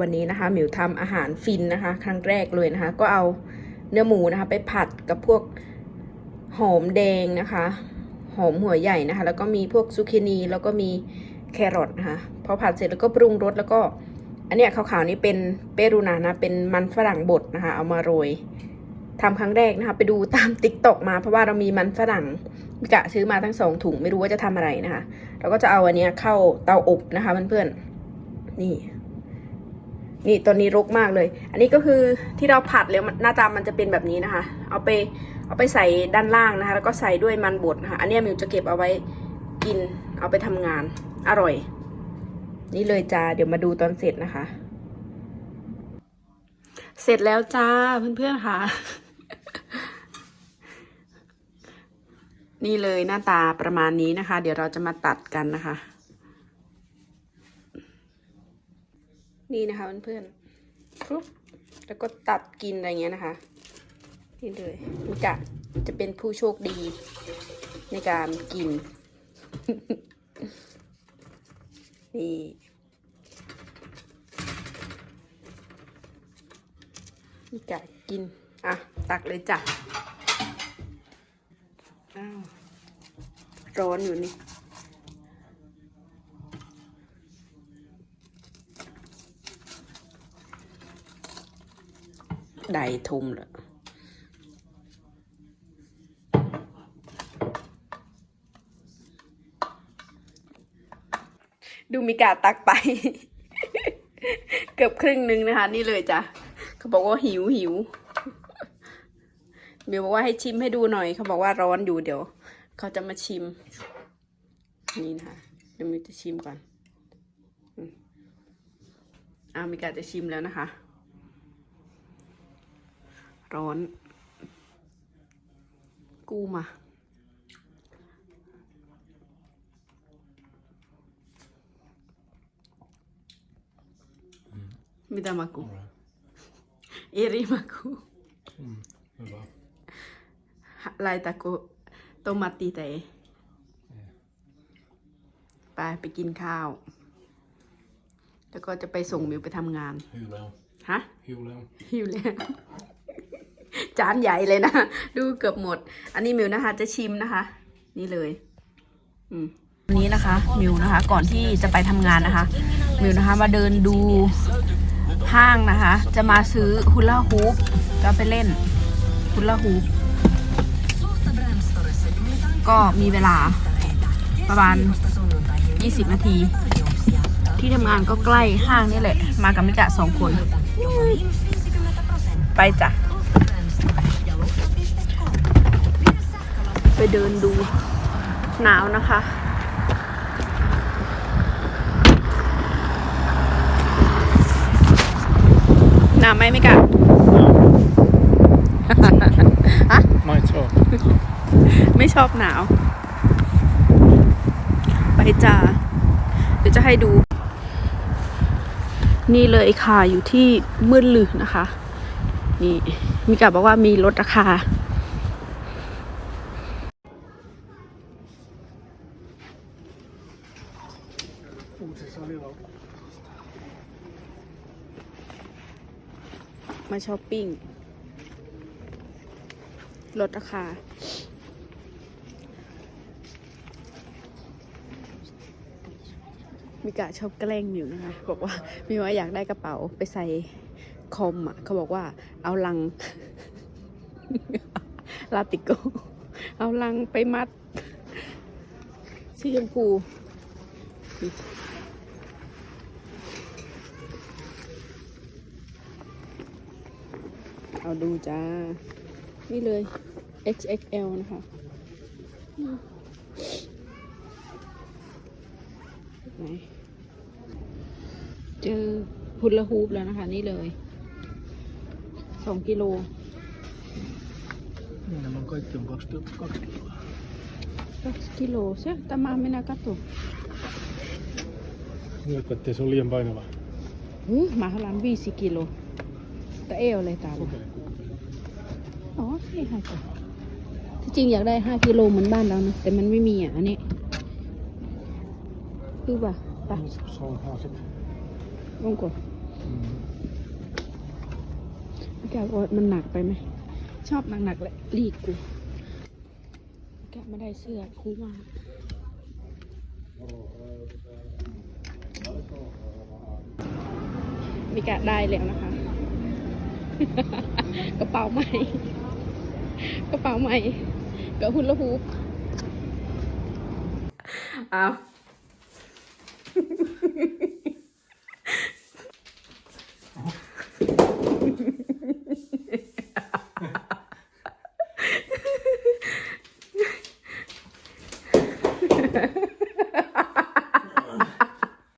วันนี้นะคะหมิวทำอาหารฟินนะคะ ครั้งแรกเลยนะคะ ก็เอาเนื้อหมูนะคะ ไปผัดกับพวกหอมแดงนะคะ หอมหัวใหญ่นะคะ แล้วก็มีพวกซูกินีแล้วก็มีแครอทนะคะพอผัดเสร็จแล้วก็ปรุงรสแล้วก็ อันเนี้ยขาวๆนี่เป็นเปรูนานะเป็นมันฝรั่งบดนะคะ เอามาโรยทำครั้งแรกนะคะไปดูตามติ๊กตอกมาเพราะว่าเรามีมันฝรั่งกะซื้อมาทั้งสองถุงไม่รู้ว่าจะทำอะไรนะคะเราก็จะเอาอันเนี้ยเข้าเตาอบนะคะเพื่อนๆนี่ นี่ตอนนี้รกมากเลย อันนี้ก็คือที่เราผัดแล้วหน้าตามันจะเป็นแบบนี้นะคะ เอาไปเอาไปใส่ด้านล่างนะคะ แล้วก็ใส่ด้วยมันบดนะคะอันนี้มิวจะเก็บเอาไว้กินเอาไปทำงานอร่อย นี่เลยจ้าเดี๋ยวมาดูตอนเสร็จนะคะ เสร็จแล้วจ้าเพื่อนๆค่ะ นี่เลยหน้าตาประมาณนี้นะคะ เดี๋ยวเราจะมาตัดกันนะคะ นี่นะคะเพื่อนๆปุ๊บแล้วก็ตัดกินอะไรเงี้ยนะคะ นี่เลยมิกะจะเป็นผู้โชคดีในการกิน นี่มิกะกิน อะ ตักเลยจ้ะ อ้าว ร้อนอยู่นี่ ไดทุ่มแล้วดูมีกาตักไป เกือบครึ่งหนึ่งนะคะ นี่เลยจ้ะเขาบอกว่าหิวหิวเบียวบอกว่าให้ชิมให้ดูหน่อย เขาบอกว่าร้อนอยู่เดี๋ยว เขาจะมาชิม นี่นะคะเดี๋ยวมิวจะชิมก่อนอ้าวมีกาจะชิมแล้วนะคะ ร้อน กูมา Mitä maku? Alright. Eri maku. Mm, hyvä. Laitako tomatti tee? ไปไปกินข้าว แล้วก็จะไปส่งมิวไปทำงาน Hyvää. ฮะ Hyvää. หิวแล้ว จานใหญ่เลยนะ ดูเกือบหมด อันนี้มิวนะคะ จะชิมนะคะ นี่เลย อืมวันนี้นะคะ มิวนะคะ ก่อนที่จะไปทำงานนะคะ มิวนะคะ มาเดินดูห้างนะคะ จะมาซื้อฮุลาฮูปจะไปเล่นฮุลาฮูปก็มีเวลาประมาณ 20 นาที ที่ทำงานก็ใกล้ห้างนี่แหละ มากับมิกะสองคน ไปจ้ะ เดินดูหนาวนะคะ หนาวไหมไม่กะฮะ Might so. ไม่ชอบหนาว ไปจ้าเดี๋ยวจะให้ดู นี่เลยค่ะอยู่ที่มืดลือนะคะ นี่มีกาบอกว่ามีลดราคา มาช้อปปิ้ง ลดราคา มิกะชอบแกล้งมิวนะคะ บอกว่า มีว่าอยากได้กระเป๋าไปใส่คอมอะ เขาบอกว่าเอาลัง ลาติโก เอาลังไปมัด สีชมพู เอาดูจ้า นี่เลย XXL นะคะอืมไหนเจอพุลลาฮูปแล้วนะคะ นี่เลย สองกิโล Niin, nämä on kaikki on 22 kiloa. 2กิโลเสียตามาไม่น่ากระตุก Nyt ettei se ole liian painava. หูมาขลันวีสิกิโล ตะเอวเลยตาม Kokeile. อ๋อนี่ค่ะจ้ะที่จริงอยากได้ห้ากิโลเหมือนบ้านเรานะแต่มันไม่มีอะอันนี้คือป่ะไป Se on ihan sit ลงก่อนแกว่ามันหนักไปไหม ชอบหนักๆแหละรีดกูแกไม่ได้เสื้อคูมามีกะได้แล้วนะคะ กระเป๋าใหม่ กระเป๋าใหม่กับหุ่นละฮูปเอา